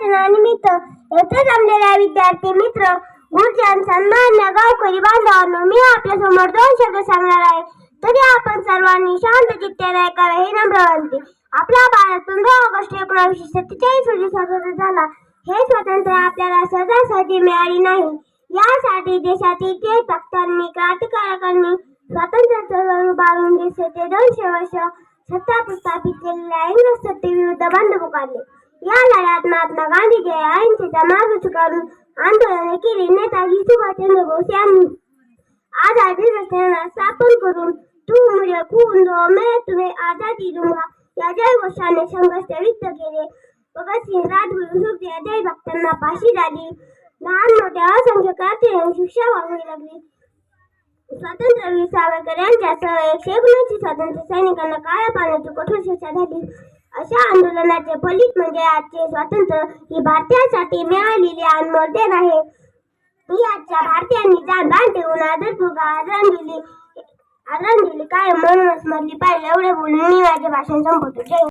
दिनानिमित्त येथे जमलेल्या विद्यार्थी मित्र गुरुजन सन्मान्य गावकरी बांधवांनो मी आपल्यासमोर दोन शब्द सांगणार आहे. तरी आपण सर्वांनी शांत चित्ताने ऐकावे हे नम्र विनंती. आपला भारत पंधरा ऑगस्ट एकोणीसशे सत्तेचाळीस रोजी स्वतंत्र झाला. हे स्वातंत्र्य आपल्याला सहजासहजी मिळाले नाही. यासाठी देशातील ते भक्तांनी क्रांतिकारकांनी स्वातंत्र्य चळवळ उभारून देशाचे ते दोनशे वर्ष सत्ता प्रस्थापित केलेल्या इंग्रज सत्तेविरुद्ध बंड पुकारले या लढ्यात महात्मा गांधीजी जयंतीचा मार्ग चुकारून आंदोलन केले नेताजी सुभाषचंद्र बोस यांनी आझादी रस्त्यांना स्थापन करून तू मुझे खून दो मैं तुम्हें आजादी दूंगा या जयघोषाने संघर्ष व्यक्त केले भगतसिंग राजगुरू सुखदेव देशभक्तांना फाशी झाली लहान मोठ्या असंख्य क्रांतिकारकांना शिक्षा व्हावी लागली स्वातंत्र्यवीर सावरकर यांच्यासह एकशे एकोणऐंशी स्वातंत्र्य सैनिकांना काळ्या पाण्याची कठोर शिक्षा झाली अशा आंदोलनाचे फलित म्हणजे आजचे स्वातंत्र्य ही भारतीयांसाठी मिळालेली अनमोल देण आहे ही आजच्या भारतीयांनी जाण ठेवून आदरपूर्वक आदरांजली आदरांजली काय म्हणून स्मरली पाहिजे एवढे बोलून मी माझे भाषण संपवतो. जय